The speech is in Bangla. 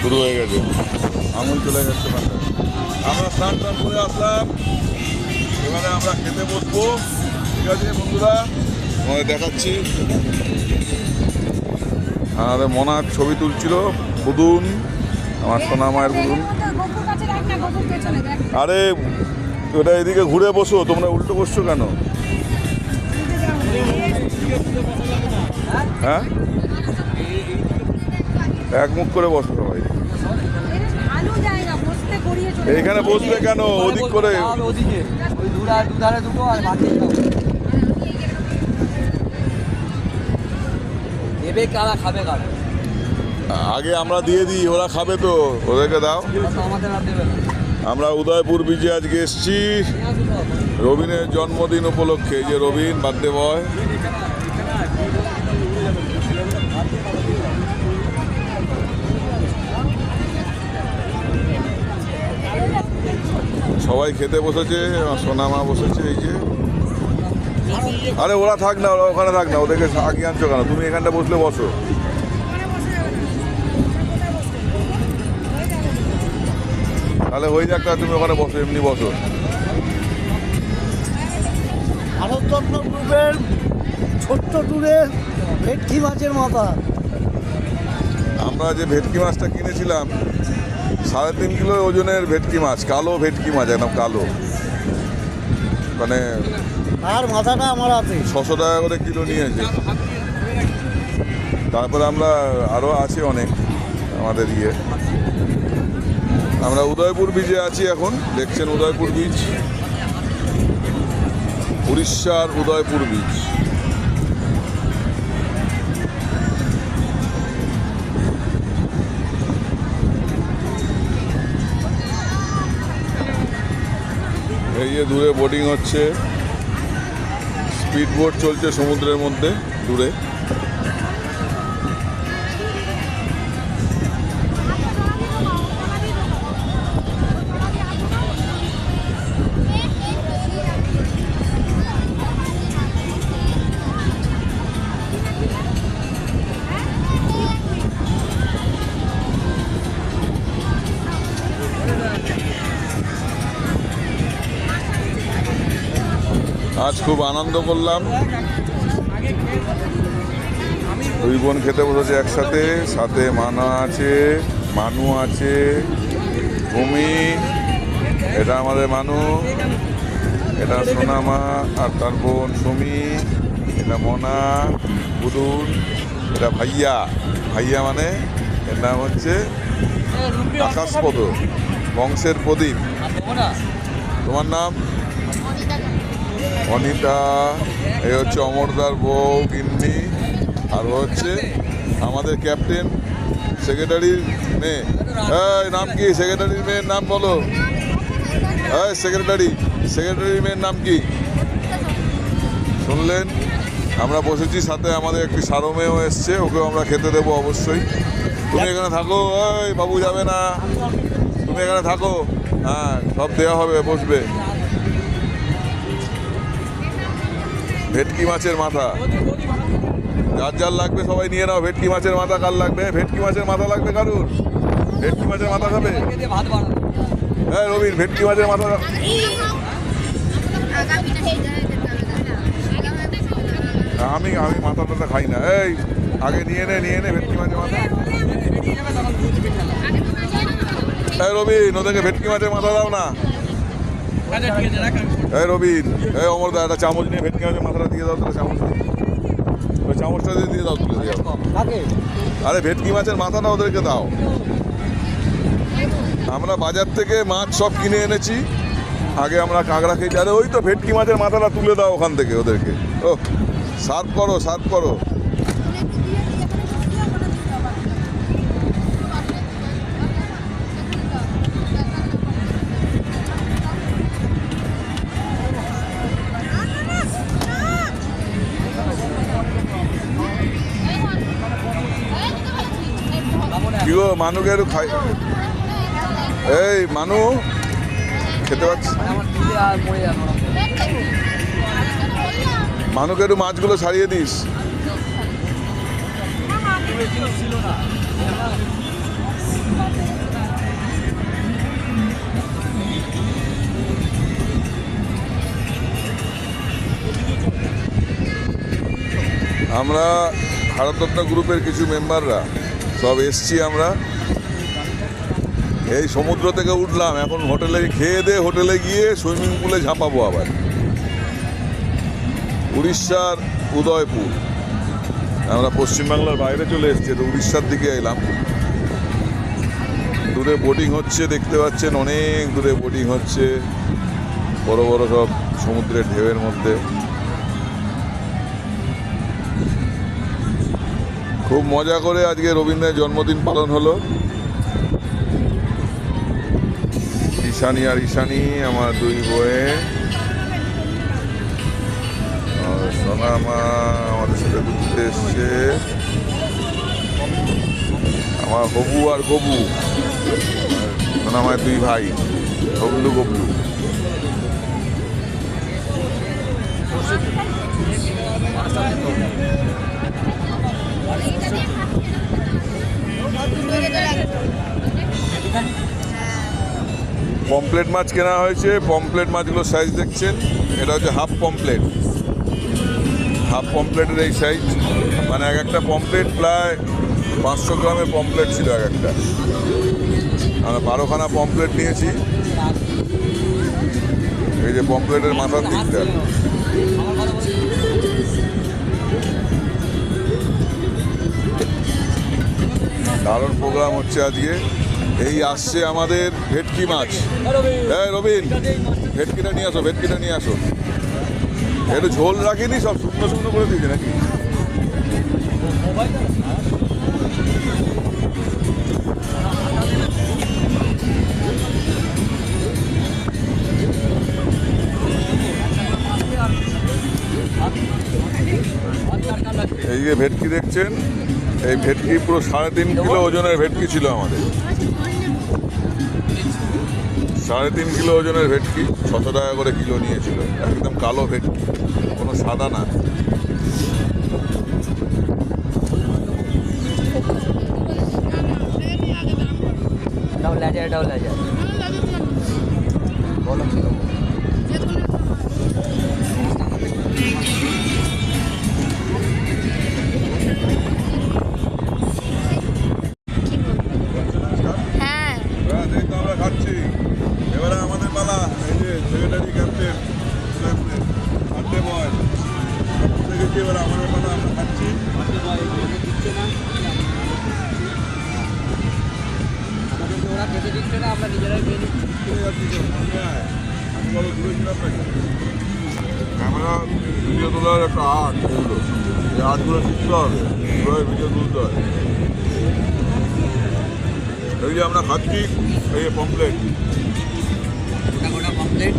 শুরু হয়ে গেছে। আঙুল চলে গেছে। আমরা স্নান টান করে আসলাম। এবারে আমরা খেতে বসবো। ঠিক আছে বন্ধুরা? তোমাদের দেখাচ্ছি। আমাদের মনার ছবি তুলছিল বুদুন আমার সোনা মায়ের বুদুন। আরে ওটা এদিকে ঘুরে বসো তোমরা উল্টো বসছো কেন? হ্যাঁ? এক মুখ করে বসো সবাই। এইখানে বসবে কেন? ওদিক করে। ওদিকে। ওই দুধারে দুধারে দুটো আর বাকি দেবে কারা খাবে কারা? আগে আমরা দিয়ে দিই ওরা খাবে তো ওদেরকে দাও। আমরা উদয়পুর বিচে আজকে এসেছি। রবিনের জন্মদিন উপলক্ষে যে রবিন বার্থডে বয় সবাই খেতে বসেছে সোনামা বসেছে এই যে। আরে ওরা থাক না ওরা ওখানে থাক না ওদেরকে আগে আনছো কেন? তুমি এখানটা বসলে বসো। তাহলে হয়ে যাক না তুমি ওখানে বসো এমনি বসো। ভারতরত্ন গ্রুপের ছোট্ট টুরে ভেটকি মাছের মাথা। আমরা যে ভেটকি মাছটা কিনেছিলাম সাড়ে তিন কিলো ওজনের ভেটকি মাছ কালো ভেটকি মাছ একদম কালো। মানে আর মাথাটা আমার হাতে। ছশো টাকা করে কিলো নিয়েছে। তারপরে আমরা আরও আছে অনেক আমাদের ইয়ে। আমরা উদয়পুর বীজে আছি এখন দেখছেন উদয়পুর বীজ উড়িষ্যার উদয়পুর বীজ এই যে দূরে বোটিং হচ্ছে। স্পিড বোট চলছে সমুদ্রের মধ্যে দূরে। আজ খুব আনন্দ করলাম। দুই বোন খেতে বসেছে একসাথে, সাথে মানা আছে, মানু আছে, ভূমি, এটা আমাদের মানু, এটা সোনামা, আর তার বোন সুমি, এটা মনা বুদুন এটা ভাইয়া। ভাইয়া মানে এর নাম হচ্ছে আকাশপদ বংশের প্রদীপ। তোমার নাম? অনিতা, এই হচ্ছে অমরদার বউ, গিন্নি, আর হচ্ছে আমাদের ক্যাপ্টেন, সেক্রেটারির মেয়ে। এই, নাম কি? সেক্রেটারির মেয়ের নাম বলো। এই, সেক্রেটারি, সেক্রেটারির মেয়ের নাম কি? শুনলেন? আমরা বসেছি সাথে, আমাদের একটি সারো মেয়েও এসছে, ওকেও আমরা খেতে দেবো অবশ্যই। তুমি এখানে থাকো। ওই বাবু যাবে না। তুমি এখানে থাকো। হ্যাঁ সব দেওয়া হবে, বসবে। ভেটকি মাছের মাথা। যার যার লাগবে সবাই নিয়ে নাও। ভেটকি মাছের মাথা কার লাগবে? ভেটকি মাছের মাথা লাগবে কারুর? ভেটকি মাছের মাথা খাবে? হ্যাঁ রবিন, ভেটকি মাছের মাথা আমি আমি মাথা টাথা খাই না। এই, আগে নিয়ে নে নিয়ে নে ভেটকি মাছের মাথা। এই, রবিন, ওদেরকে ভেটকি মাছের মাথা দাও না। এই রবিন এই অমর দা একটা চামচ নিয়ে ভেটকি মাছের মাথাটা দিয়ে দাও তাহলে চামচ দিয়ে। ওই চামচটা দিয়ে দিয়ে দাও তুলে দিয়ে দাও। আরে ভেটকি মাছের মাথাটা ওদেরকে দাও। আমরা বাজার থেকে মাছ সব কিনে এনেছি। আগে আমরা কাঁকড়া খেয়েছি। আরে ওই তো ভেটকি মাছের মাথাটা তুলে দাও ওখান থেকে ওদেরকে। ও সার্ভ করো সার্ভ করো। মানুকে একটু খাই। এই, মানু, খেতে পাচ্ছি? মানুকে একটু মাছগুলো ছাড়িয়ে দিস। আমরা ভারতত্ন গ্রুপের কিছু মেম্বাররা সব এসছি আমরা। এই সমুদ্র থেকে উঠলাম, এখন হোটেলে খেয়ে দিয়ে হোটেলে গিয়ে সুইমিং পুলে ঝাঁপাবো আবার। উড়িষ্যার উদয়পুর। আমরা পশ্চিমবাংলার বাইরে চলে এসেছি, তো উড়িষ্যার দিকে এলাম। দূরে বোটিং হচ্ছে, দেখতে পাচ্ছেন অনেক দূরে বোটিং হচ্ছে। বড় বড় সব সমুদ্রের ঢেউয়ের মধ্যে। খুব মজা করে আজকে রবীন্দ্রের জন্মদিন পালন হলো। ঈশানি আর ঈশানি, আমার দুই বয়ে সোনা মা আমাদের সাথে ঘুরতে এসছে। আমার হবু আর গবু। সোনা মায়ের দুই ভাই, হবলু গবলু। পমপ্লেট মাছ কেনা হয়েছে পমপ্লেট মাছগুলোর সাইজ দেখছেন। এটা হচ্ছে হাফ পমপ্লেট হাফ পমপ্লেটের এই সাইজ মানে এক একটা পমপ্লেট প্রায় পাঁচশো গ্রামের পমপ্লেট ছিল এক একটা। আমরা বারোখানা পমপ্লেট নিয়েছি। এই যে পমপ্লেটের মাথার দিকটা। দারুণ প্রোগ্রাম হচ্ছে আজকে। এই আসছে আমাদের ভেটকি মাছ। হ্যাঁ রবিন, ভেটকিটা নিয়ে আসো, ভেটকিটা নিয়ে আসো। একটু ঝোল রাখিনি, সব শুকনো শুকনো করে দিয়েছে নাকি? এই যে ভেটকি দেখছেন এই ভেটকি পুরো সাড়ে তিন কিলো ওজনের ভেটকি ছিল আমাদের। সাড়ে তিন কিলো ওজনের ভেটকি ছশো টাকা করে কিলো নিয়েছিল। একদম কালো ভেটকি কোনো সাদা না। এটাও লেজার এটাও লেজার। বলো। এবারে আমাদের পালা আমরা খাচ্ছি। আমাদেরকে ওরা খেতে দিচ্ছে না আমরা নিজেরাই খেয়ে নিচ্ছি। চলে যাচ্ছি তো, সামনে আয়। আমি বলো দূরে ছিলাম ক্যামেরা ভিডিও তোলার একটা আর্ট এগুলো। এই আর্টগুলো শিখতে হবে কীভাবে ভিডিও তুলতে হয়। এই যে আমরা খাচ্ছি এই যে পমপ্লেট গোটা গোটা কমপ্লিট